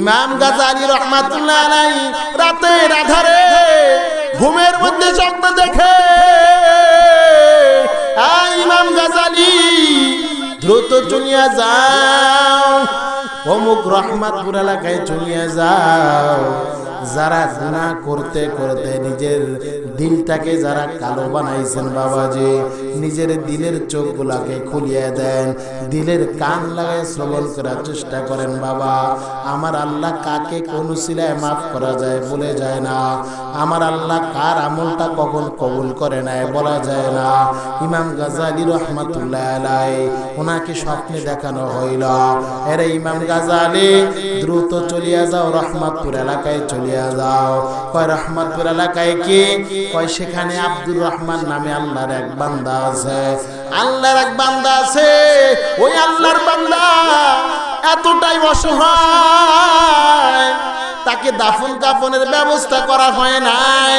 ইমাম গাজালি রহমাতুল্লাহ আলাই রাতের আধারে ঘুমের মধ্যে স্বপ্ন দেখে। ইমাম গাজালি, দ্রুত চলিয়া যাও। অমুক রহমাতপুর এলাকায় চলিয়া যাও। যারা গুনাহ করতে করতে নিজের দিলটাকে যারা কালো বানাইছেন বাবাজি, নিজের দিলের চোখগুলাকে খুলিয়ে দেন, দিলের কান লাগায় শ্রবণ করার চেষ্টা করেন বাবা। আমার আল্লাহ কাকে কোন সিলায় মাফ করা যায় বলে যায় না। আমার আল্লাহ কার আমলটা কখন কবুল করে নেয় বলা যায় না। ইমাম গাজালি রহমাতুল্লাহ আলাই ওনাকে স্বপ্নে দেখানো হইল। এরে ইমাম গাজালি, দ্রুত চলিয়া যাও রহমাতপুর এলাকায় চলিয়া কয়, রহমাতপুর এলাকায় কয়, সেখানে আব্দুর রহমান নামে আল্লাহর এক বান্দা আছে। আল্লাহর এক বান্দা আছে? ওই আল্লাহর বান্দা এতটাই অসহায়, তাকে দাফন কাফনের ব্যবস্থা করা হয় নাই।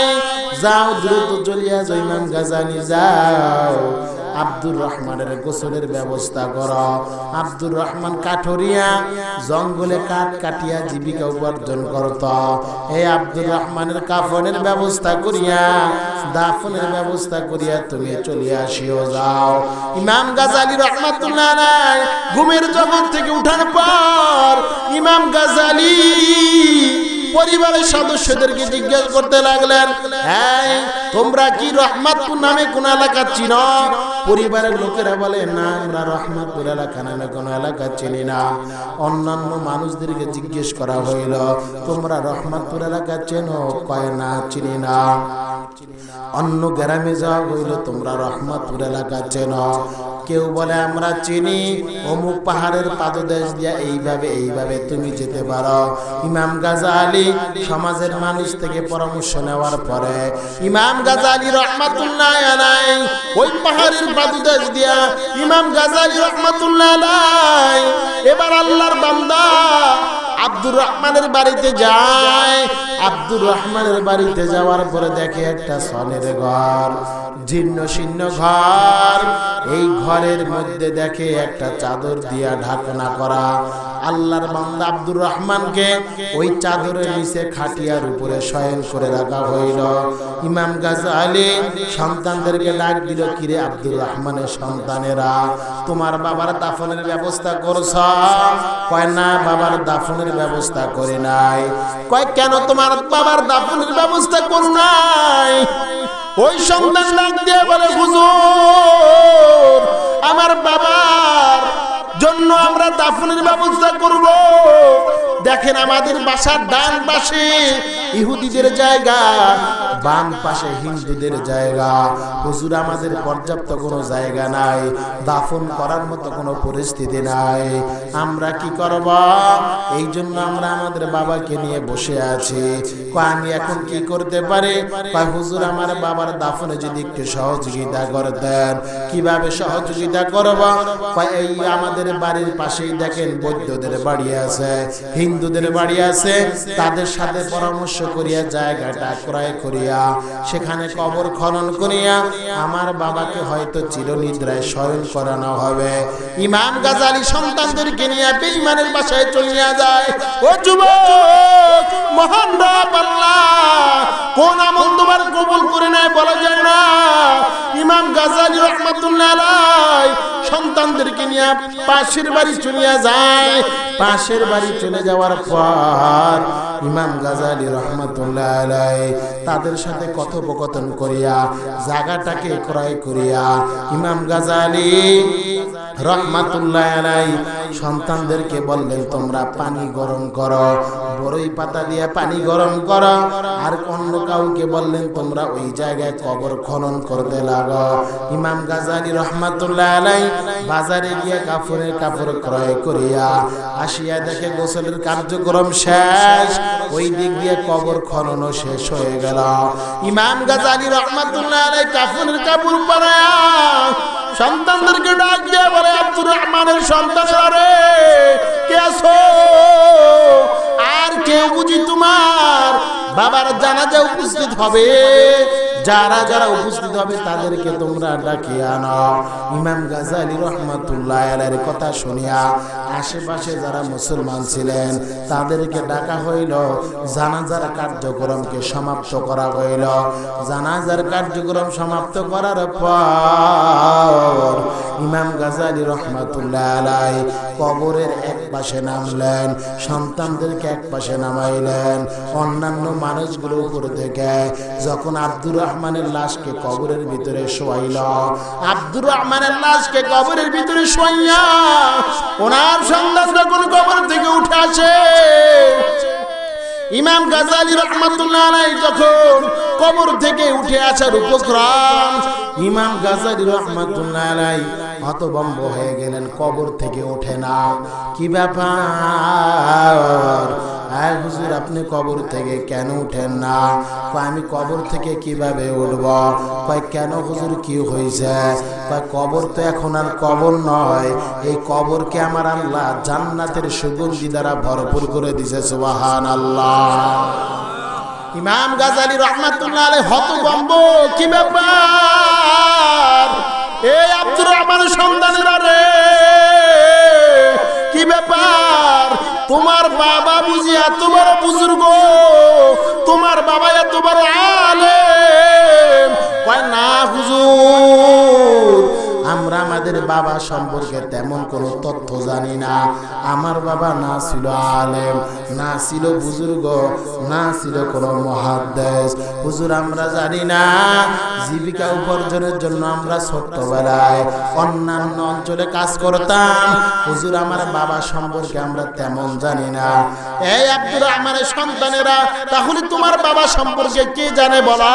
যাও, দ্রুত চলিয়া ইমাম গাজানি, যাও। আব্দুর রহমানের গোসলের ব্যবস্থা কর। আব্দুর রহমান কাঠরিয়া, জঙ্গলে কাঠ কাটিয়া জীবিকা উপার্জন করত। এই আব্দুর রহমানের কাফনের ব্যবস্থা করিয়া, দাফনের ব্যবস্থা করিয়া তুমি চলিয়া আসিও, যাও। ইমাম গাজালি রহমাতুল্লাহ ঘুমের জগৎ থেকে উঠার পর ইমাম গাজালি পরিবারের সদস্যদেরকে জিজ্ঞেস করতে লাগলেন হ্যাঁ তোমরা কি রহমাতপুর নামে কোন এলাকা চিনো? পরিবারের লোকেরা বলে, না, আমরা রহমাতপুর এলাকা নামে কোন এলাকা চিনি না। অন্যান্য মানুষদেরকে জিজ্ঞেস করা হইল, তোমরা রহমাতপুর এলাকা চেনো? কয়, না, চিনি না। অন্য গ্রামে যাওয়া হইল, তোমরা রহমাতপুর এলাকা চেনো। কেউ বলে, আমরা চিনি, অমুক পাহাড়ের পাদদেশ দিয়া এইভাবে এইভাবে তুমি যেতে পারো। ইমাম গাজালি সমাজের মানুষ থেকে পরামর্শ নেওয়ার পরে, ইমাম গাজালি রহমাতুল্লাহ আলাই ওই পাহাড়ের পাদদেশ দিয়া, ইমাম গাজালি রহমাতুল্লাহ আলাই এবার আল্লাহর বান্দা আব্দুর রহমানের বাড়িতে যায়। আব্দুর রহমানের বাড়িতে যাওয়ার পরে দেখে একটা সনের ঘর, জীর্ণ শীর্ণ ঘর। এই ঘরের মধ্যে দেখে একটা চাদর দিয়া ঢাকনা করা। আল্লাহর বান্দা আব্দুর রহমানকে ওই চাদরের নিচে খাটিয়ার উপরে শয়ন করে রাখা হইল। ইমাম গাজালি সন্তানদেরকে ডাক দিল, কিরে আব্দুর রহমানের সন্তানেরা তোমার বাবার দাফনের ব্যবস্থা করছ কয়, না, বাবার দাফনের ব্যবস্থা করে নাই। কয়, কেন তোমার বাবার দাফনের ব্যবস্থা করু নাই? ওই সন্তান ডাক দিয়ে বলে, হুজুর, আমার বাবার জন্য আমরা দাফনের ব্যবস্থা করব। দেখেন আমাদের বাসার ডান পাশে ইহুদিদের জায়গা, বাম পাশে হিন্দুদের জায়গা। হুজুর, আমাদের পর্যাপ্ত কোনো জায়গা নাই, দাফন করার মতো কোনো পরিস্থিতি নাই। আমরা কি করব? এই জন্য আমরা আমাদের বাবাকে নিয়ে বসে আছি। আমি এখন কি করতে পারি? হুজুর, আমার বাবার দাফনে যদি একটু সহযোগিতা করে দেন কীভাবে সহযোগিতা করব? এই আমাদের বাড়ির পাশেই দেখেন বৌদ্ধদের বাড়ি আছে। হিন্দুদের বাড়ি আছে, তাদের সাথে পরামর্শ করিয়া জায়গাটা ক্রয় করিয়া সেখানে কবর খনন করিয়া আমার বাবাকে হয়তো চিরনিদ্রায় স্মরণ করানো হবে। ইমাম গাজালি সন্তানদেরকে নিয়ে বেঈমানের বাসায় চলিয়া যায়। ও যুবক, মহান রব কোন আমল তোমার কবুল করে নেয় বলা যায় না। ইমাম গাজালি রহমাতুল্লাহ আলাই সন্তানদেরকে নিয়ে পাশের বাড়ি চলিয়া যায়। পাশের বাড়ি চলে যাওয়ার পর ইমাম গাজালি রহমতুল্লাহ আলাই তাদের সাথে কথোপকথন করিয়া, জায়গাটাকে ক্রয় করিয়া ইমাম গাজালি রহমাতুল্লাহ আলাই সন্তানদেরকে বললেন, তোমরা পানি গরম করো বড়ই পাতা দিয়ে পানি গরম করো। আর অন্য কাউকে বললেন, তোমরা ওই জায়গায় কবর খনন করতে লাগো। ইমাম গাজালি রহমাতুল্লাহ আলাই বাজারে গিয়ে কাপড়ের কাপড় ক্রয় করিয়া আসিয়া দেখে গোসলের কার্যক্রম শেষ। ওই দিক দিয়ে কবর খননও শেষ হয়ে গেল। ইমাম গাজালি রহমাতুল্লাহ আলাই কাপড়ের কাপড় পরায়া সন্তানদেরকে ডাক দিয়ে বলে, আব্দুর রহমানের সন্তান রে কে আছো? আর কেউ বুঝি তোমার বাবার জানাজা উপস্থিত হবে? যারা যারা উপস্থিত হবে তাদেরকে তোমরা ডাকিয়ে আনো ইমাম গাজালি রহমাতুল্লাহ আলাইহির কথা শুনিয়া আশেপাশে যারা মুসলমান ছিলেন, তাদেরকে ডাকা হইল, জানাজার কার্যক্রমকে সমাপ্ত করা হইল। জানাজার কার্যক্রম সমাপ্ত করার পর ইমাম গাজালি রহমাতুল্লাহ আলাই কবরের এক পাশে নামলেন, সন্তানদেরকে এক পাশে নামাইলেন। অন্যান্য মানুষগুলো উপর থেকে যখন আব্দুর রহমানের লাশকে কবরের ভিতরে শোয়াইল। আব্দুর রহমানের লাশকে কবরের ভিতরে শোয়াইয়া ওনার সন্তান যখন কবর থেকে উঠে আসে? ইমাম গাজালি রহমাতুল্লাহ যখন কবর থেকে উঠে আসার উপক্রম, ইমাম গাজালি রহমাতুল্লাহ হতভম্ব হয়ে গেলেন, কবর থেকে ওঠে না। কি ব্যাপার? হ্যাঁ হুজুর, আপনি কবর থেকে কেন উঠেন না? আমি কবর থেকে কীভাবে উঠব? কয়, কেন হুজুর, কি হয়েছে? কয়, কবর তো এখন আর কবর নয়। এই কবরকে আমার আল্লাহ জান্নাতের সুগন্ধি দ্বারা ভরপুর করে দিছে সুবাহান আল্লাহ ইমাম গাজালি রহমাতুল্লাহ হতভম্ব, কি ব্যাপার? এই আব্দুর রহমানের সন্তানেরা রে। কি ব্যাপার? তোমার বাবা বুঝিয়া তোমার বুজুর্গ, তোমার বাবা তোমার আলে না হুজুর? আমরা আমাদের বাবা সম্পর্কে তেমন কোনো তথ্য জানি না। আমার বাবা না ছিল আলেম, না ছিল বুজুর্গ, না ছিল কোনো মহাদ্দেশ। হুজুর, আমরা জানি না। জীবিকা উপার্জনের জন্য আমরা ছোট্টবেলায় অন্যান্য অঞ্চলে কাজ করতাম। হুজুর, আমার বাবা সম্পর্কে আমরা তেমন জানি না। এই আব্দুর রহমানের সন্তানেরা, তাহলে তোমার বাবা সম্পর্কে কে জানে বলা?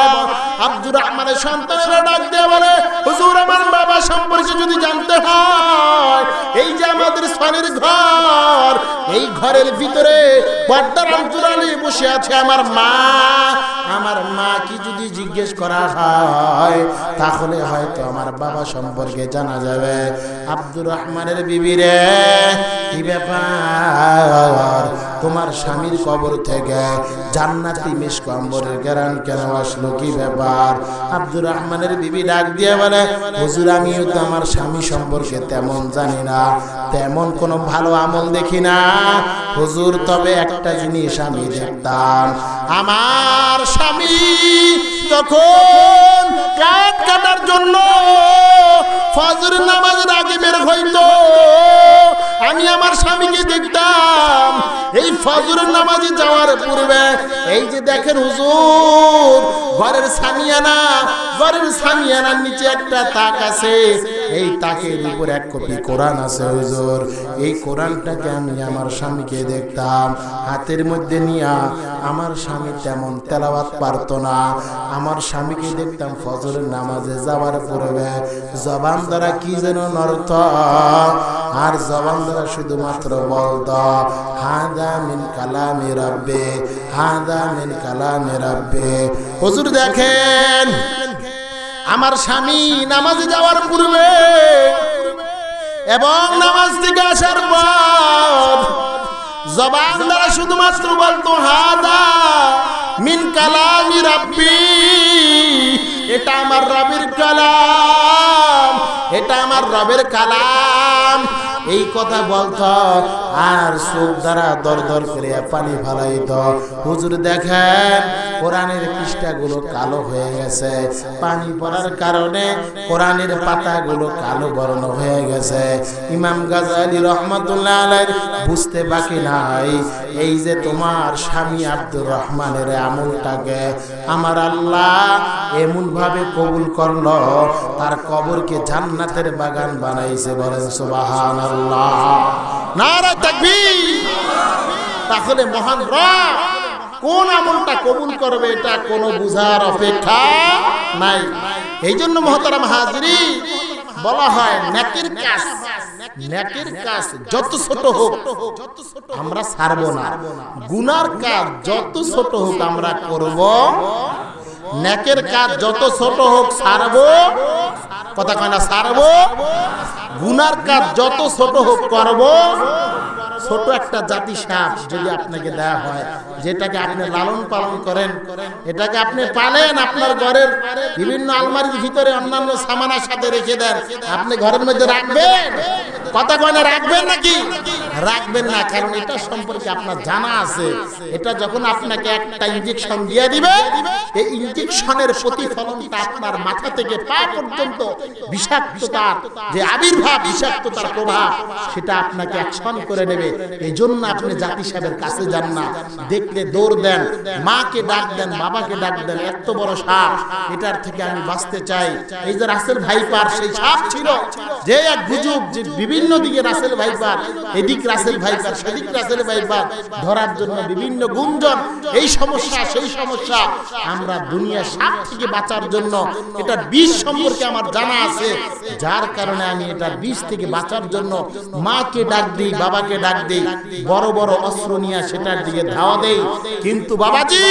আব্দুর রহমানের সন্তানেরা ডাক দিয়ে বলে, হুজুর, আমার বাবা সম্পর্কে যদি জানতে হয়, এই যে আমাদের স্বামীর ঘর, এই ঘরের ভিতরে পর্দার বসে আছে আমার মা। আমার মা কি যদি জিজ্ঞেস করা হয়, তাহলে হয়তো আমার বাবা সম্পর্কে জানা যাবে। আব্দুর রহমানের বিবিরে কি ব্যাপার? তোমার স্বামীর কবর থেকে জান্নাতি মিসকম্বরের গ্যারান কেন আসলো? কি ব্যাপার? আব্দুর রহমানের বিবি ডাক দিয়ে বলে, হুজুর, আমিও তো আমার স্বামী সম্পর্কে তেমন জানি না। তেমন কোনো ভালো আমল দেখি না। হুজুর, তবে একটা জিনিস আমি দেখতাম। আমার স্বামী, তখন কাঠ কাটার জন্য ফজর নামাজের আগে বের হইতো। আমি আমার স্বামীকে দেখতাম, এই ফজরের নামাজে যাওয়ার পূর্বে, এই যে দেখেন হুজুর ঘরের সামিয়ানা, ঘরের সামিয়ানার নিচে একটা তাক আছে। এই তাকের উপর এক কপি কোরআন আছে, হুজুর। এই কোরআনটাকে আমি আমার স্বামীকে দেখতাম। হাতের মধ্যে নিয়া আমার স্বামী তেমন তেলাওয়াত পারতো না। আমার স্বামীকে দেখতাম ফজরের নামাজে যাওয়ার পূর্বে জবান দ্বারা কি যেন নর্থ আর জবান দ্বারা শুধুমাত্র বলতো, হাদা মিন কালামে রাব্বে, হাদা মিন কালামে রাব্বে। হুজুর দেখেন। আমার স্বামী নামাজে যাওয়ার পূর্বে এবং নামাজ থেকে আসার পর জবান দ্বারা শুধুমাত্র বলতো, হাদা মিন কালামি রাব্বি। এটা আমার রবের কালাম, এটা আমার রবের কালাম। এই কথা বলতো, আর চোখ দ্বারা দর দর করে পানি ফালাইত। হুজুর দেখেন, কোরআনের পৃষ্ঠাগুলো কালো হয়ে গেছে। পানি পড়ার কারণে কোরআনের পাতাগুলো কালো বর্ণ হয়ে গেছে। ইমাম গাজালি রহমতুল্লাহ আলাইহির বুঝতে বাকি নাই, এই যে তোমার স্বামী আব্দুর রহমানের আমলটাকে আমার আল্লাহ এমন ভাবে কবুল করল, তার কবরকে জান্নাতের বাগান বানাইছে বলেন সুবাহান তাহলে মহান কোন আমলটা কবুল করবে এটা কোনো বুঝার অপেক্ষা নাই। এই জন্য মহতারাম হাজরি বলা হয় নেকের কাজ নেকের কাজ যত ছোট হোক আমরা ছাড়বো না। গুনার কাজ যত ছোট হোক আমরা করব নেকের কাজ যত ছোট হোক সারবো। কথা কয় না, সারবো। গুনার কাজ যত ছোট হোক করব। ছোট একটা জাতি সাপ যদি আপনাকে দেয়া হয়, যেটাকে আপনি লালন পালন করেন, এটাকে আপনি পালেন আপনার ঘরের বিভিন্ন আলমারির ভিতরে অন্যান্য সামানের সাথে রেখে দেন, আপনি ঘরের মধ্যে রাখবেন? কথা কয়না রাখবেন নাকি? রাখবেন না, কারণ এটা সম্পর্কে আপনার জানা আছে। এটা যখন আপনাকে একটা ইঞ্জেকশন দিয়ে দিবে, এই ইঞ্জেকশনের প্রতিফলনটা আপনার মাথা থেকে পা পর্যন্ত বিষাক্ততার যে আবির্ভাব, বিষাক্ততার প্রভাব, সেটা আপনাকে অ্যাকশন করে নেবে। এই জন্য আপনি জাতি সাহেবের কাছে যান না। দেখলে দৌড় দেন মাকে ডাক দেন বাবাকে ডাক দেন। এত বড় সাপ। এটার থেকে আমি বাঁচতে চাই। এই যে রাসেল ভাইপার সেই সাপ ছিল। যে এক গুজব যে বিভিন্ন দিকে রাসেল ভাইপার এদিক রাসেল ভাইপার সেদিক রাসেল ভাইপার। ধরার জন্য বিভিন্ন গুঞ্জন। এই সমস্যা সেই সমস্যা। আমরা দুনিয়া সাপ থেকে বাঁচার জন্য এটা বিষ সম্পর্কে আমার জানা আছে। যার কারণে আমি এটা বিষ থেকে বাঁচার জন্য মাকে ডাক দিই বাবাকে ডাক দিই, বড় বড় অস্ত্র নিয়ে সেটার দিকে ধাওয়া দেই। কিন্তু বাবাজি,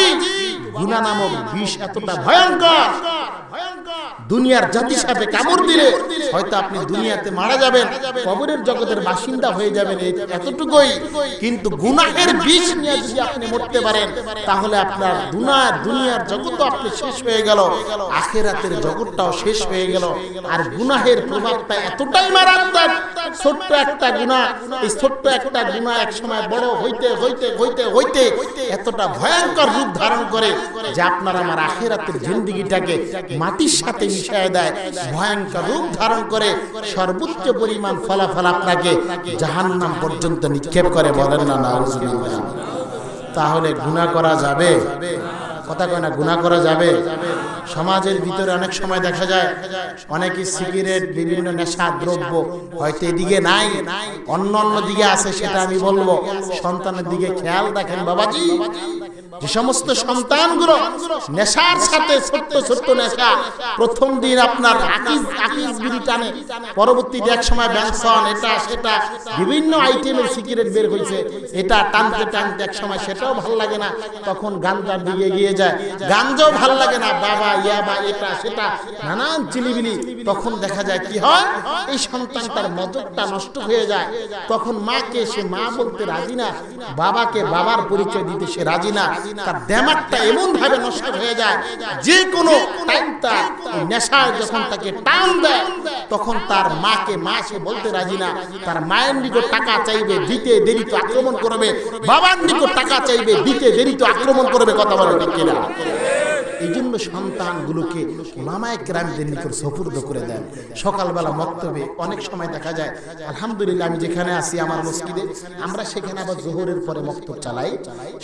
গুনা নামক বিষ এতটা ভয়ঙ্কর। দুনিয়ার জাতি সাথে কামড় দিলে হয়তো আপনি দুনিয়াতে মারা যাবেন, কবরের জগতের বাসিন্দা হয়ে যাবেন এতটুকুই। কিন্তু গুনাহের বিষ নিয়ে যদি আপনি মরতে পারেন, তাহলে আপনার দুনিয়ার দুনিয়ার জগৎ আপনি শেষ হয়ে গেল, আখেরাতের জগৎটাও শেষ হয়ে গেল। আর গুনাহের প্রভাবটা এতটাই মারাত্মক, ছোট্ট একটা গুনাহ, এই ছোট্ট একটা গুনাহ এক সময় বড় হইতে হইতে হইতে হইতে এতটা ভয়ঙ্কর রূপ ধারণ করে যে আপনার আমার আখেরাতের জিন্দিগিটাকে মাটির সাথে নিক্ষেপ করে বলেন না তাহলে গুনাহ করা যাবে? কথা কয় না, গুনাহ করা যাবে? সমাজের ভিতরে অনেক সময় দেখা যায়, অনেকে সিগারেট, বিভিন্ন নেশা, দ্রব্য হয়তো এদিকে নাই অন্য অন্য দিকে আছে সেটা আমি বলব। সন্তানের দিকে খেয়াল রাখেন বাবাজি। যে সমস্ত সন্তানগুলো নেশার সাথে ছোট্ট ছোট্ট নেশা, প্রথম দিন আপনার টানে পরবর্তীতে এক সময় ব্যাংসন, এটা, সেটা, বিভিন্ন আইটেমের সিগারেট বের হয়েছে এটা টানতে টানতে এক সময় সেটাও ভালো লাগে না, তখন গাঞ্জার দিকে গিয়ে যায় গাঞ্জাও ভালো লাগে না, বাবা, ইয়া, বা, এটা, সেটা, নানান চিলিবিলি তখন দেখা যায় কি হয়, এই সন্তানটার মদকটা নষ্ট হয়ে যায়, তখন মাকে সে মা বলতে রাজি না, বাবাকে বাবার পরিচয় দিতে সে রাজি না তার দেমাকটা এমন ভাবে নষ্ট হয়ে যায়, যে কোনো নেশায় যখন তাকে টান দেয়, তখন তার মাকে, মা সে বলতে রাজি না। তার মায়ের নিকট টাকা চাইবে, দিতে দেরি তো আক্রমণ করবে, বাবার নিকট টাকা চাইবে, দিতে দেরি তো আক্রমণ করবে, কথা বলে ঠিক কিনা? এই জন্য সন্তানগুলোকে মামায় ক্রামদের নিকট সফুর্দ করে দেন। সকালবেলা মক্তবে অনেক সময় দেখা যায়, আলহামদুলিল্লাহ, আমি যেখানে আছি আমার মসজিদে, আমরা সেখানে আবার জোহরের পরে মক্তব চালাই।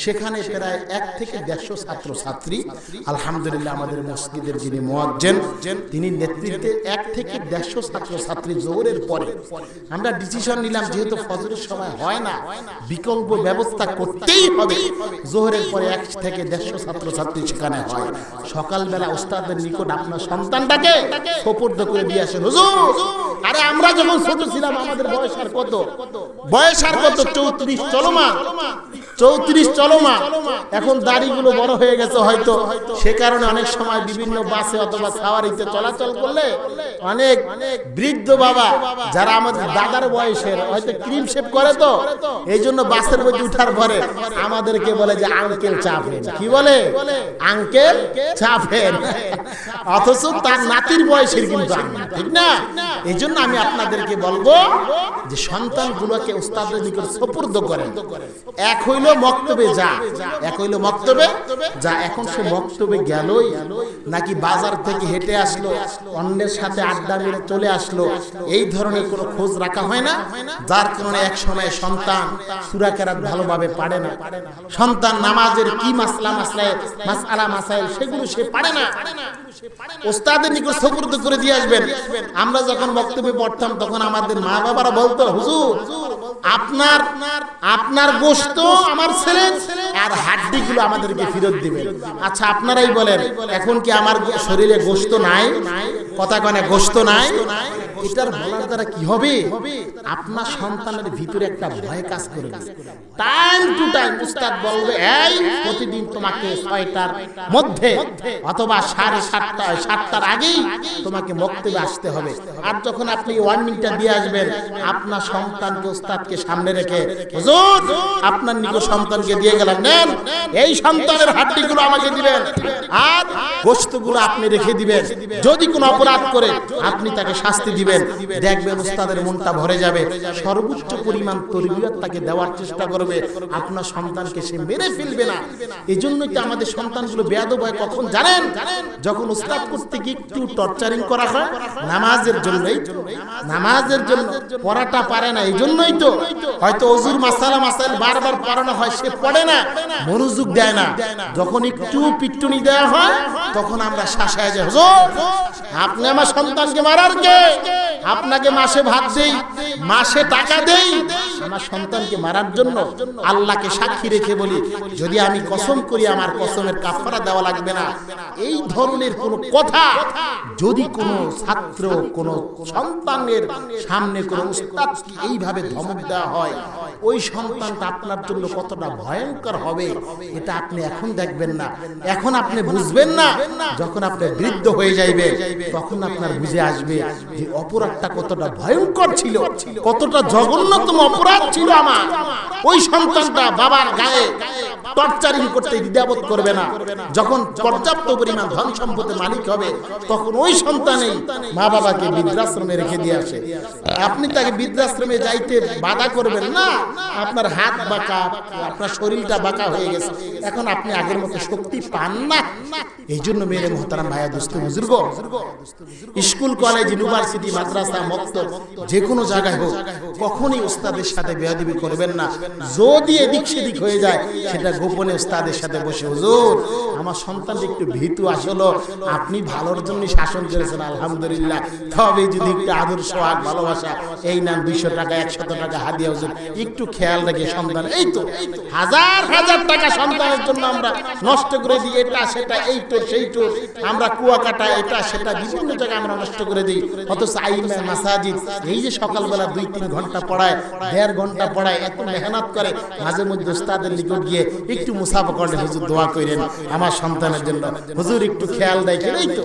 সেখানে প্রায় এক থেকে দেড়শো ছাত্র ছাত্রী আলহামদুলিল্লাহ, আমাদের মসজিদের যিনি মোয়াজ্জেন, তিনি নেতৃত্বে এক থেকে দেড়শো ছাত্র ছাত্রী জোহরের পরে। আমরা ডিসিশন নিলাম, যেহেতু ফজরের সময় হয় না, বিকল্প ব্যবস্থা করতেই হবে। জোহরের পরে এক থেকে দেড়শো ছাত্র ছাত্রী সেখানে হয়। সকালবেলা ওস্তাদের নিকট আপনার সন্তানটাকে সোপর্দ করে দিয়ে আসেন। হুজুর, আরে আমরা যখন ছোট ছিলাম, আমাদের বয়স আর কত? বয়স আর কত? চৌত্রিশ চলমান। চৌত্রিশ চলমান। এখন দাড়িগুলো বড় হয়ে গেছে হয়তো। সে কারণে অনেক সময় বিভিন্ন বাসে অথবা সাওয়ারিতে চলাচল করলে অনেক বৃদ্ধ বাবা, যারা আমাদের দাদার বয়সের, হয়তো ক্রিম শেপ করে তো, এই জন্য বাসের মধ্যে উঠার পরে আমাদেরকে বলে যে, আঙ্কেল চাপেন কি বলে? আঙ্কেল চাপেন অথচ তার নাতির বয়সের কিন্তু ঠিক না? এই জন্য আমি আপনাদেরকে বলব যে উস্তাদের করেন। এক হইল মক্তবে যা, এক হইল মক্তবে যা, এখন সে মক্তবে গেলই, নাকি বাজার থেকে হেঁটে আসলো, অন্যের সাথে আড্ডা মেরে চলে আসলো, এই ধরনের কোনো খোঁজ রাখা হয় না, যার কারণে এক সময় সন্তান সুরা কেরাত ভালোভাবে পারে না। সন্তান নামাজের কি মাসলা মাসলায় মাসাইল সেগুলো সে পারে না। ওস্তাদের নিকট সপুর্দ করে দিয়ে আসবেন। আমরা যখন বক্তব্যে পড়তাম, তখন আমাদের মা বাবারা বলতো, হুজুর, আপনার আপনার গোস্ত আমার ছেলে আর হাড্ডি গুলো আমাদেরকে ফেরত দিবেন আচ্ছা আপনারাই বলেন, এখন কি আমার শরীরে গোস্ত নাই? কথা কনে গোস্ত নাই? এটার বলার দ্বারা কি হবে? আপনার সন্তানের ভিতরে একটা ভয় কাজ করবে টাইম টু টাইম উস্তাদ বলবে, এই, প্রতিদিন তোমাকে ছয়টার মধ্যে অথবা সাড়ে সাতটা সাতটার আগেই তোমাকে মক্তবে আসতে হবে। আর যখন আপনি ওয়ার্নিংটা দিয়ে আসবেন আপনার সন্তানকে, উস্তাদকে সামনে রেখে, হুজুর, আপনার নিকো সন্তানকে দিয়ে গেলাম, নেন, এই সন্তানের হাড্ডিগুলো আমাকে দিবেন। আর গোস্তগুলো আপনি রেখে দিবেন। যদি কোনো অপরাধ করে, আপনি তাকে শাস্তি দিবেন। দেখবেন উস্তাদের মনটা ভরে যাবে। সর্বোচ্চ পরিমাণ তরবিয়ত তাকে দেওয়ার চেষ্টা করবে। আপনার সন্তানকে সে মেরে ফেলবে না। এই জন্যই তো আমাদের সন্তানগুলো বেয়াদব হয়। কখন জানেন? যখন উস্তাদ করতে গিয়ে একটু টর্চারিং করা হয়, নামাজের জন্যই। নামাজের জন্য পড়াটা পারে না। এই জন্যই তো। হয়তো অজুর মাসালা মাসাইল বারবার পড়ানো হয়, সে পড়ে না, মনোযোগ দেয় না। যখন একটু পিট্টুনি দেওয়া হয়, তখন আমরা শাসায় যাই, হুজুর, আপনি আমার সন্তানকে মারার কে? আপনাকে মাসে ভাত দেই, মাসে টাকা দেই, আমার সন্তানকে মারার জন্য আল্লাহকে সাক্ষী রেখে বলি, যদি আমি কসম করি, আমার কসমের কাফারা দেওয়া লাগবে না। এই ধরনের কোনো কথা যদি কোনো ছাত্র, কোনো সন্তানের সামনে কোনো উস্তাদকে এইভাবে ধমক দেওয়া হয়, ওই সন্তানটা আপনার জন্য কতটা ভয়ঙ্কর হবে, এটা আপনি এখন দেখবেন না। এখন আপনি বুঝবেন না, যখন আপনি বৃদ্ধ হয়ে যাইবে তখন আপনার বুঝে আসবে যে অপরাধটা কতটা ভয়ঙ্কর ছিল কতটা জঘন্যতম অপরাধ ছিল আমার। ওই সন্তানটা বাবার গায়ে টর্চারিং করতে দ্বিধাবোধ করবে না। যখন পর্যাপ্ত পরিমাণ ধন সম্পদের মালিক হবে, তখন ওই সন্তানেই মা বাবাকে বৃদ্ধাশ্রমে রেখে দিয়ে আসে। আপনি তাকে বৃদ্ধাশ্রমে যাইতে বাধা করবেন না। আপনার হাত বাঁকা, আপনার শরীরটা বাঁকা হয়ে গেছে। এখন আপনি আগের মতো শক্তি পান না। এই জন্য মেরে মহতারাম ভাইয়া, দোস্ত বুজুর্গ, স্কুল, কলেজ, ইউনিভার্সিটি, মাদ্রাসা, মক্ত, যে কোনো জায়গায় হোক, কখনই ওস্তাদের সাথে বেয়াদিবি করবেন না। যদি এদিক সেদিক হয়ে যায়, সেটা গোপনে ওস্তাদের সাথে বসে, হুজুর, আমার সন্তান একটু ভীতু আসলো। আপনি ভালোর জন্য শাসন করেছেন, আলহামদুলিল্লাহ। তবে যদি একটু আদর্শ আগ ভালোবাসা, এই নাম দুইশো টাকা, একশত টাকা হাদিয়া হুজুর। একটু খেয়াল রেখে সন্তান এই তো, হাজার হাজার টাকা সন্তানের জন্য আমরা নষ্ট করে দিই, এটা, সেটা, এই তো, সেই তো। আমরা কুয়াকাটা, এটা, সেটা, বিভিন্ন জায়গায় আমরা নষ্ট করে দিই। অথচ আইমা, মাসাজিদ, এই যে সকালবেলা দুই, তিন ঘণ্টা পড়ায়, দেড় ঘণ্টা পড়ায়, এত মেহনত করে, মাঝে মধ্যে উস্তাদের নিকট গিয়ে একটু মুসাফা করলে হুজুর দোয়া করেন আমার সন্তানের জন্য। হুজুর একটু খেয়াল দেখেন, এই তো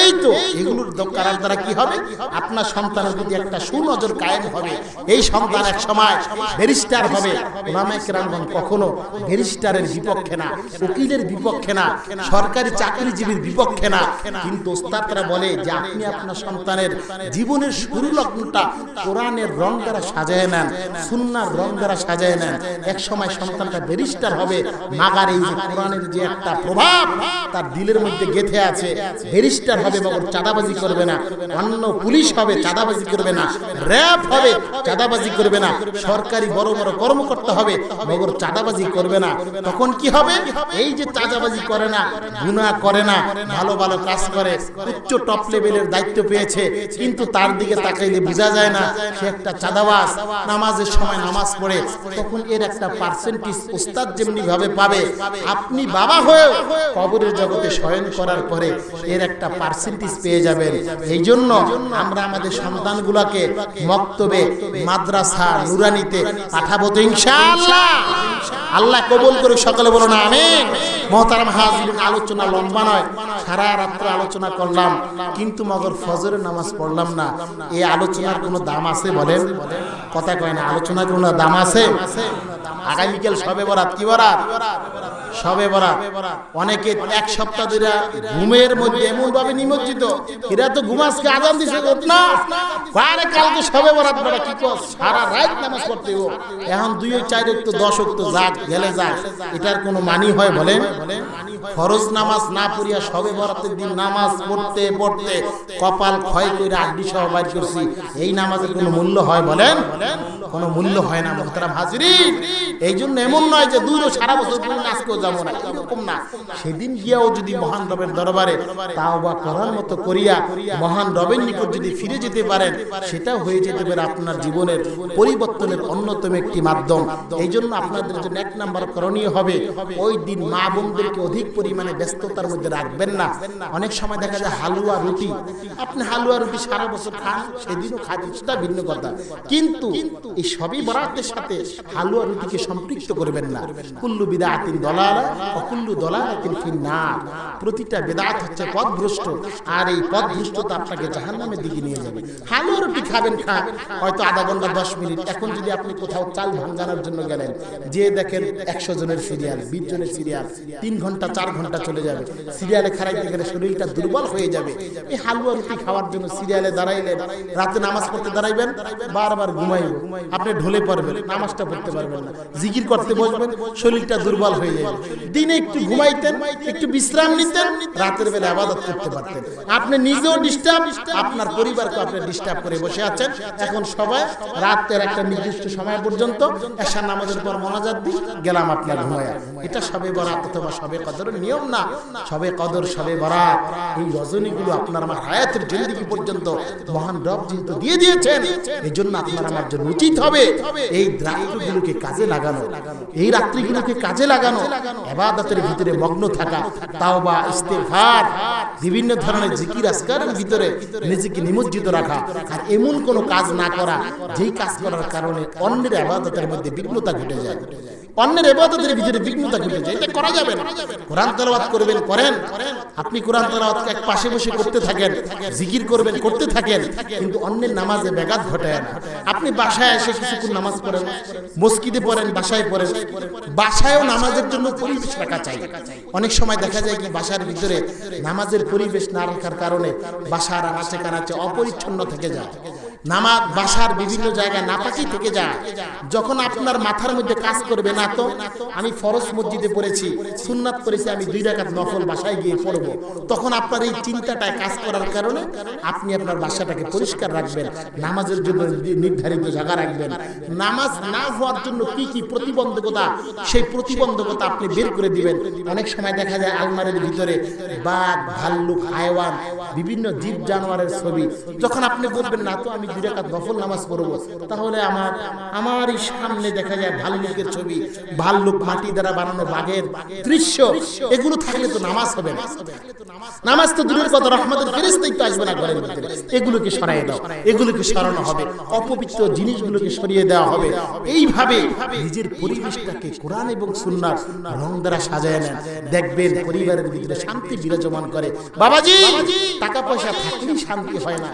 এই তো, এগুলোর কারণ দ্বারা কি হবে? আপনার সন্তানের প্রতি একটা সুনজর কায়েম হবে। এই সন্তান এক সময় ব্যারিস্টার হবে। ওলামায়ে কেরামগণ কখনো ব্যারিস্টারের বিপক্ষে না, উকিলের বিপক্ষে না, সরকারি চাকরিজীবীর বিপক্ষে না। কিন্তু ওস্তাদরা বলে যে আপনি আপনার সন্তানের জীবনের শুরু লগ্নটা কোরআনের রং দ্বারা সাজায় নেন, সুন্নার রং দ্বারা সাজায় নেন। এক সময় সন্তানটা ব্যারিস্টার হবে মাগার এই যে কোরআনের যে একটা প্রভাব, তার দিলের মধ্যে গেথে আছে। ব্যারিস্টার হবে মগর চাঁদাবাজি করবে না, অন্য পুলিশ হবে, চাঁদাবাজি করবে না, র্যাব হবে, চাঁদাবাজি করবে না, সরকারি বড় বড় কর্মকর্তা হবে, মগর চাঁদাবাজি করবে না। তখন কি হবে? এই যে চাঁদাবাজি করে না গুনাহ করে না, ভালো ভালো কাজ করে, উচ্চ টপ লেভেলের দায়িত্ব পেয়েছে, কিন্তু তার দিকে তাকাইলে বোঝা যায় না, সে একটা চাঁদাবাজ, নামাজের সময় নামাজ পড়ে, তখন এর একটা পার্সেন্টেজ যেমনি ভাবে পাবে? আপনি বাবা হয়েও কবরের জগতে শয়ন করার পরে এর একটা পার্সেন্টেজ পেয়ে যাবেন। এই জন্য আমরা আমাদের সন্তানগুলোকে মক্তবে, মাদ্রাসা, নুরানিতে পাঠাবো তো ইনশাআল্লাহ। আল্লাহ কবুল করে সকলে বলো না আমিন। মহতারাম হাজির আলোচনা লম্বা নয়, সারা রাত্র আলোচনা করলাম, কিন্তু মগর ফজরের নামাজ পড়লাম না। এই আলোচনার কোনো দাম আছে বলেন? কথা কয় না, আলোচনার কোনো দাম আছে? আগামীকাল সবে বরাত, কি বরাত? রিভার সবে অনেকে এক সপ্তাহ ধরে ঘুমের মধ্যে এমন ভাবে নিমজ্জিত। এরা তো ঘুমাসকে দিছে না। কারে কালকে সবে কি কর সারা রাত নামাজ পড়তে ও এখন দুই চার দশ গেলে এটার কোনো মানি হয় বলেন ফরজ নামাজ না পড়িয়া সবে বরাতের দিন নামাজ পড়তে পড়তে কপাল ক্ষয় করে আড্ডি সহ বাইর করছি। এই নামাজের কোনো মূল্য হয় বলেন কোনো মূল্য হয় না, মোহতারাম হাজিরিন। এই জন্য এমন নয় যে দুই সারা বছর কোনো নাচকেও না, এরকম না। সেদিন গিয়াও যদি মহান রবের দরবারে করার মতো করিয়া মহান রবের নিকট যদি ফিরে যেতে পারেন সেটাও হয়ে যেতে পারে আপনার জীবনের পরিবর্তনের অন্যতম একটি মাধ্যম। এই জন্য আপনাদের জন্য এক নাম্বার করণীয় হবে, ওই দিন মা বোনদেরকে অধিক পরিমাণে ব্যস্ততার মধ্যে রাখবেন না। অনেক সময় দেখা যায় হালুয়া রুটি, আপনি হালুয়া রুটি সারা বছর খান, সেদিনও খান সেটা ভিন্ন কথা। কিন্তু এই সবই বরাতের সাথে হালুয়া রুটিকে সম্পৃক্ত করবেন না। কুল্লু বিদাতিন দলালা ও কুল্লু দলালাতিন ফিন্নার। প্রতিটা বেদাত হচ্ছে আর এই আপনাকে দিকে নিয়ে যাবে। রুটি খাবেন খান হয়তো আধা ঘণ্টা, দশ মিনিট। এখন যদি আপনি কোথাও চাল ভাঙানোর জন্য গেলেন, যে দেখেন একশো জনের সিরিয়াল, বিশ জনের সিরিয়াল ঘণ্টা ঘণ্টা চলে যাবে। সিরিয়ালে গেলে শরীরটা দুর্বল হয়ে যাবে। এই হালুয়া রুটি খাওয়ার জন্য সিরিয়ালে দাঁড়াইলেন রাতে নামাজ পড়তে দাঁড়াইবেন, বারবার ঘুমাইব আপনি ঢলে পড়বেন, নামাজটা পড়তে পারবেন না। জিকির করতে বসবেন, শরীরটা দুর্বল হয়ে যাবে। দিনে একটু ঘুমাইতেন, একটু বিশ্রাম নিতেন, রাতের বেলা আবাদত করতে পারতেন। আপনি নিজেও ডিস্টার্ব আপনার পরিবারকে আপনি ডিস্টার্ব করে বসে আছেন। এখন সবাই রাতের একটা নির্দিষ্ট সময় পর্যন্ত এশার নামাজের পর মনাজাত দিই গেলাম আপনার ঘুমায়া এটা সবে বরাত অথবা সবে কদরের নিয়ম না। সবে কদর, সবে বরাত। এই রজনীগুলো আপনার আমার হায়াতের জিন্দিগি পর্যন্ত মহান রব যেহেতু দিয়ে দিয়েছেন এই জন্য আপনার আমার জন্য উচিত হবে। এই রাত্রিগুলোকে কাজে লাগানো, এই রাত্রিগুলোকে কাজে লাগানো এবাদতের ভিতরে মগ্ন থাকা, তাওবা, ইস্তেগফার, বিভিন্ন ধরনের জিকির আসকারের ভিতরে নিজেকে নিমজ্জিত রাখা আর এমন কোনো কাজ না করা, যেই কাজ করার কারণে অন্যের আবাদতের মধ্যে বিঘ্নতা ঘটে যায়। অন্যের এবাদতের ভিতরে বিঘ্নতা ঘটে যায়। এটা করা যাবে না। কোরআন তেলাওয়াত করবেন, করেন। আপনি কোরআন তেলাওয়াত এক পাশে বসে করতে থাকেন, জিকির করবেন, করতে থাকেন, কিন্তু অন্যের নামাজে ব্যাঘাত ঘটায় না। আপনি বাসায় এসে কিছুক্ষণ নামাজ পড়েন, মসজিদে পড়েন, বাসায় পড়েন। বাসায়ও নামাজের জন্য পরিবেশ রাখা চাই। অনেক সময় দেখা যায় কি বাসার ভিতরে নামাজের পরিবেশ না রাখার কারণে বাসার আনাচে কানাচে অপরিচ্ছন্ন থেকে যায়। নামাজ বাসার বিভিন্ন জায়গায় নাপাকি থেকে যায়। যখন আপনার মাথার মধ্যে কাজ করবে না তো? আমি ফরজ মসজিদে পড়েছি, সুন্নাত করেছি আমি দুই রাকাত নফল বাসায় গিয়ে পড়ব। তখন আপনার এই চিন্তাটায় কাজ করার কারণে আপনি আপনার বাসাটাকে পরিষ্কার রাখবেন, নামাজের জন্য নির্ধারিত জায়গা রাখবেন। নামাজ না হওয়ার জন্য কি কি প্রতিবন্ধকতা, সেই প্রতিবন্ধকতা আপনি বের করে দিবেন। অনেক সময় দেখা যায় আলমারির ভিতরে বাঘ, ভাল্লুক, হায়ওয়ান, বিভিন্ন জীব জানোয়ারের ছবি। যখন আপনি বলবেন, না তো, আমি দুই রাকাত নফল নামাজ পড়ব। তাহলে আমার আমার সামনে দেখা যায় ভাল্লুকের ছবি। ভাল্লুক মাটি দ্বারা বানানো বাঘের দৃশ্য। এগুলো থাকলে তো নামাজ হবে না। নামাজ তো দূরের কথা, রহমতের ফেরেস্তাই তো আসবে না ঘরের ভিতরে। এগুলোকে সরাই দাও, এগুলোকে সরানো হবে, অপবিত্র জিনিসগুলোকে সরিয়ে দেওয়া হবে। এইভাবে নিজের পরিবেশটাকে কোরআন এবং সুন্নার রং দ্বারা সাজায় নেন। দেখবেন পরিবারের ভিতরে শান্তি বিরাজমান করে। বাবাজি, টাকা পয়সা থাকলেই শান্তি হয় না।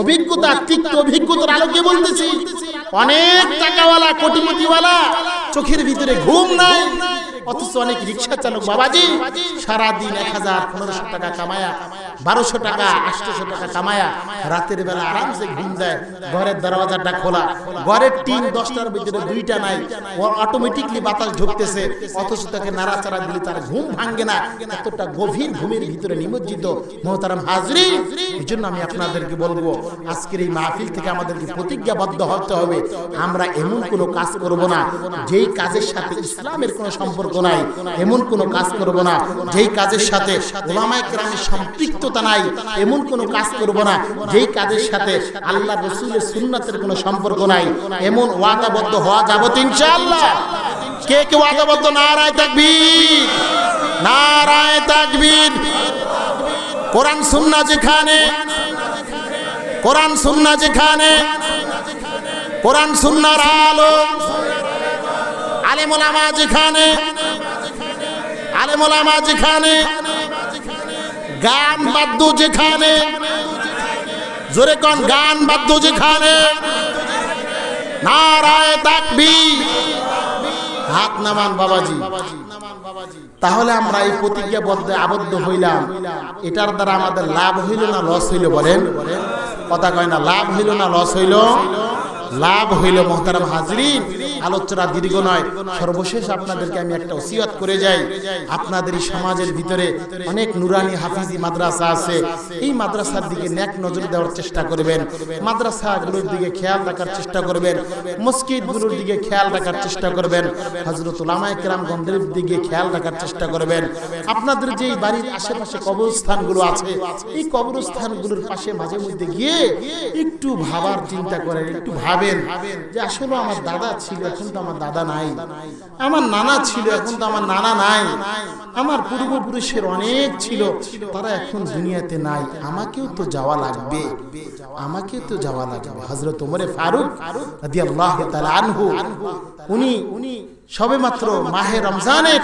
অভিজ্ঞতা, তিক্ত অভিজ্ঞতার আলোকে বলতেছি, অনেক টাকাওয়ালা, কোটিপতিওয়ালা, চোখের ভিতরে ঘুম নাই। অথচ অনেক রিক্সা চালক বাবাজি সারাদিন এক হাজার পনেরোশো টাকা কামায়া বারোশো টাকা, আটশোশো টাকা কামায়া রাতের বেলা আরামসে ঘুম যায় ঘরের দরওয়াজাটা খোলা। ঘরের টিন দশটার ভিতরে দুইটা নাই অটোমেটিকলি বাতাস ঢুকতেছে, অথচ তাকে নাড়াচাড়া দিলে তার ঘুম ভাঙ্গে না। এতটা গভীর ঘুমের ভিতরে নিমজ্জিত মহতারাম হাজরি, এই জন্য আমি আপনাদেরকে বলব, আজকের এই মাহফিল থেকে আমাদেরকে প্রতিজ্ঞাবদ্ধ হতে হবে। আমরা এমন কোনো কাজ করব না, যেই কাজের সাথে ইসলামের কোনো সম্পর্ক নাই, এমন কোনো কাজ করব না, যেই কাজের সাথে ওলামায়ে কেরামের সম্পৃক্ততা নাই, এমন কোনো কাজ করব না, যেই কাজের সাথে আল্লাহ রসুলের সুন্নাতের কোনো সম্পর্ক নাই, এমন ওয়াদাবদ্ধ হওয়া যাবত ইনশাআল্লাহ। কে কে ওয়াদাবদ্ধ? নারায় তাকবীর নারায় তাকবীর। কোরআন, সুন্নাহ যেখানে, কোরআন, সুন্নাহ যেখানে, কোরআন, সুন্নাহর আলো। আলেম ওলামা যেখানে আলেম ওলামা যেখানে। গান বাদ্য যেখানে। জোরে কন, গান বাদ্য যেখানে। নারায় তাকবীর। হাত নামান বাবাজি। তাহলে আমরা এই প্রতিজ্ঞাবদ্ধ আবদ্ধ হইলাম। এটার দ্বারা আমাদের লাভ হইল না লস হইল বলেন? কথা কয় না, লাভ হইল না লস হইল? লাভ হইল মোহতারাম হাজরিন। আলোচনা দীর্ঘ নয়। সর্বশেষ আপনাদেরকে আমি একটা ওসিয়ত করে যাই। আপনাদের সমাজের ভিতরে অনেক নুরানি হাফিজি মাদ্রাসা আছে। এই মাদ্রাসার দিকে ন্যাক নজর দেওয়ার চেষ্টা করবেন। মাদ্রাসাগুলোর দিকে খেয়াল রাখার চেষ্টা করবেন। মসজিদগুলোর দিকে খেয়াল রাখার চেষ্টা করবেন। হজরত উলামায়ে কেরাম গন্ধের দিকে খেয়াল রাখার চেষ্টা করবেন। আপনাদের যে বাড়ির আশেপাশে কবরস্থানগুলো আছে, এই কবরস্থানগুলোর পাশে মাঝে মধ্যে গিয়ে একটু ভাবার চিন্তা করেন, একটু ভাবেন। ভাবেন যে আসলে আমার দাদা ছিল এখন তো আমার দাদা নাই। আমার নানা ছিল এখন তো আমার নানা নাই। আমার পূর্বপুরুষের অনেক ছিল তারা এখন দুনিয়াতে নাই। আমাকেও তো যাওয়া লাগবে। আমাকেও তো যাওয়া লাগবে। হজরত ওমরে ফারুক রাদিয়াল্লাহু তাআলা আনহু উনি উনি সবে মাত্র মাহে রমজানের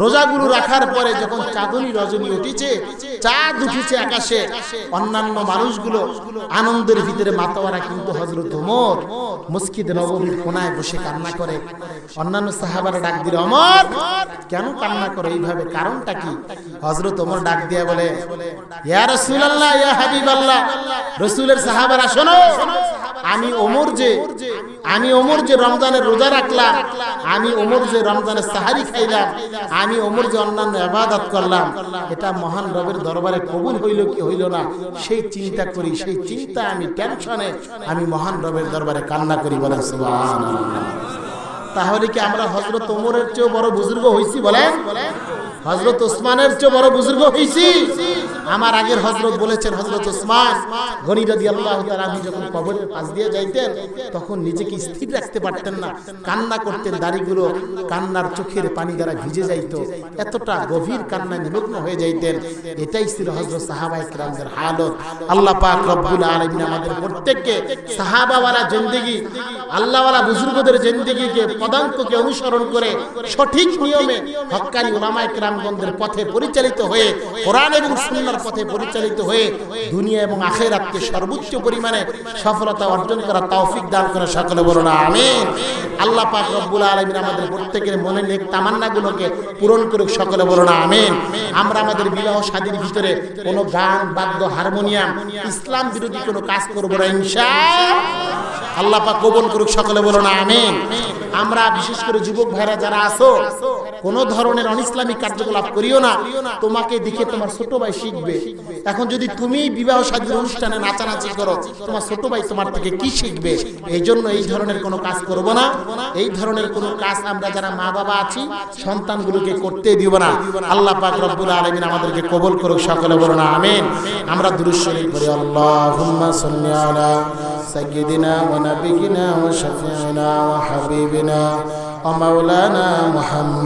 রোজাগুলো রাখার পরে যখন চাঁদনি রজনী উঠেছে, চাঁদ উঠেছে আকাশে, অন্যান্য মানুষগুলো আনন্দের ভিতরে মাতোয়ারা কিন্তু হজরত ওমর মসজিদ নবমীর কোনায় বসে কান্না করে। অন্যান্য সাহাবারা ডাক দিল অমর কেন কান্না করে? এইভাবে কারণটা কি? হজরত ওমর ডাক দিয়ে বলে, ইয়া রাসূলুল্লাহ, ইয়া হাবিবাল্লাহ, রাসূলের সাহাবারা শোনো, আমি ওমর যে, আমি ওমর যে রমজানের রোজা রাখলাম আমি ওমর যে রমজানের সাহারি খাইলাম, আমি ওমর যে অন্যান্য আবাদত করলাম, এটা মহান রবের দরবারে কবুল হইল কি হইল না, সেই চিন্তা করি, সেই চিন্তা আমি টেনশনে, আমি মহান রবের দরবারে কান্না করি বলেন তাহলে কি আমরা হজরত ওমরের চেয়েও বড় বুজুর্গ হইছি বলেন? হজরত ওসমানের চেয়ে বড় বুজুর্গ হইছি? আমার আগের হজরত বলেছেন হজরত ওসমান গনি রাদি আল্লাহ তাআলা যখন কবরের পাশ দিয়ে যাইতেন, তখন নিজেকে স্থির রাখতে পারতেন না। কান্না করতেন, দাড়িগুলো কান্নার চোখের পানি দ্বারা ভিজে যাইত। এতটা গভীর কান্নায় নিমগ্ন হয়ে যাইতেন। এটাই ছিল হজরত সাহাবা ইকরামদের হালত। আল্লাহ পাক রব্বুল আলামিন আমাদের প্রত্যেককে সাহাবাওয়ালা জিন্দেগি, আল্লাহওয়ালা বুজুর্গদের জিন্দেগিকে, পদাঙ্ককে অনুসরণ করে সঠিক নিয়মে হক্কানি ওলামা ইকরামগণদের পথে পরিচালিত হয়ে কোরআন এবং সুন্নাহর পথে পরিচালিত হয়ে দুনিয়া এবং আখিরাতকে সর্বোচ্চ পরিমাণে সফলতা অর্জন করা তৌফিক দান করে সকলে বলুন, আমিন। আল্লাহ পাক রব্বুল আলামিন আমাদের প্রত্যেকের মনে নেক তামান্নাগুলোকে পূরণ করুক, সকলে বলুন, আমিন। আমরা আমাদের বিবাহ শাদীর ভিতরে কোনো গান, বাদ্য, হারমোনিয়াম, ইসলাম বিরোধী কোনো কাজ করব না, ইনশাআল্লাহ। আল্লাহ পাক কবুল করুক, সকলে বলো না আমিন। আমরা বিশেষ করে যুবক ভাইরা যারা আছো কোন ধরনের অনিসলামিক কার্যকলাপ করিও না তোমাকে দেখে তোমার ছোট ভাই শিখবে এখন যদি তুমি বিবাহ সাদীর অনুষ্ঠানে নাচানাচি করো তোমার ছোট ভাই তোমার থেকে কি শিখবে এই জন্য এই ধরনের কোনো কাজ করব না এই ধরনের কোনো কাজ আমরা যারা মা বাবা আছি সন্তানগুলোকে করতে দিব না আল্লাহ পাক রব্বুল আলামিন আমাদেরকে কবুল করুক সকলে বলো না আমিন আমরা দুরূদ শরীফ পড়ি আল্লাহুম্মা সাল্লি আলা سيدنا ونبينا وشفيعنا وحبيبنا ومولانا محمد